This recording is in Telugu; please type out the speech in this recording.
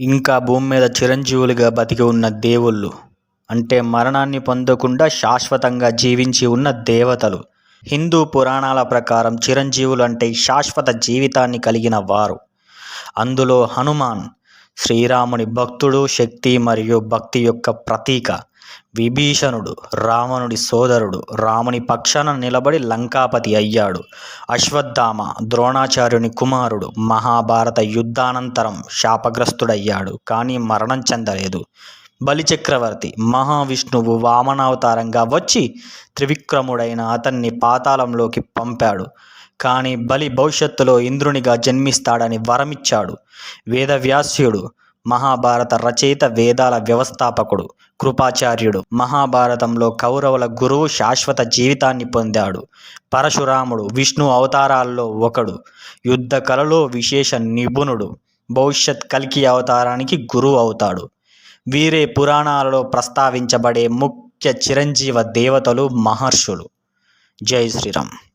ఇంకా భూమి మీద చిరంజీవులుగా బతికి ఉన్న దేవుళ్ళు అంటే మరణాన్ని పొందకుండా శాశ్వతంగా జీవించి ఉన్న దేవతలు. హిందూ పురాణాల ప్రకారం చిరంజీవులు అంటే శాశ్వత జీవితాన్ని కలిగిన వారు. అందులో హనుమాన్ శ్రీరాముని భక్తుడు శక్తి మరియు భక్తి యొక్క ప్రతీక. విభీషణుడు రావణుడి సోదరుడు రాముని పక్షాన నిలబడి లంకాపతి అయ్యాడు. అశ్వత్థామ ద్రోణాచార్యుని కుమారుడు మహాభారత యుద్ధానంతరం శాపగ్రస్తుడయ్యాడు కానీ మరణం చెందలేదు. బలిచక్రవర్తి మహావిష్ణువు వామనావతారంగా వచ్చి త్రివిక్రముడైన అతన్ని పాతాళంలోకి పంపాడు. కానీ బలి భవిష్యత్తులో ఇంద్రునిగా జన్మిస్తాడని వరమిచ్చాడు. వేదవ్యాస్యుడు మహాభారత రచయిత వేదాల వ్యవస్థాపకుడు కృపాచార్యుడు మహాభారతంలో కౌరవుల గురువు శాశ్వత జీవితాన్ని పొందాడు. పరశురాముడు విష్ణు అవతారాల్లో ఒకడు. యుద్ధ కళలో విశేష నిపుణుడు. భవిష్యత్ కల్కి అవతారానికి గురువు అవుతాడు. వీరే పురాణాలలో ప్రస్తావించబడే ముఖ్య చిరంజీవ దేవతలు మహర్షులు. జై శ్రీరామ్.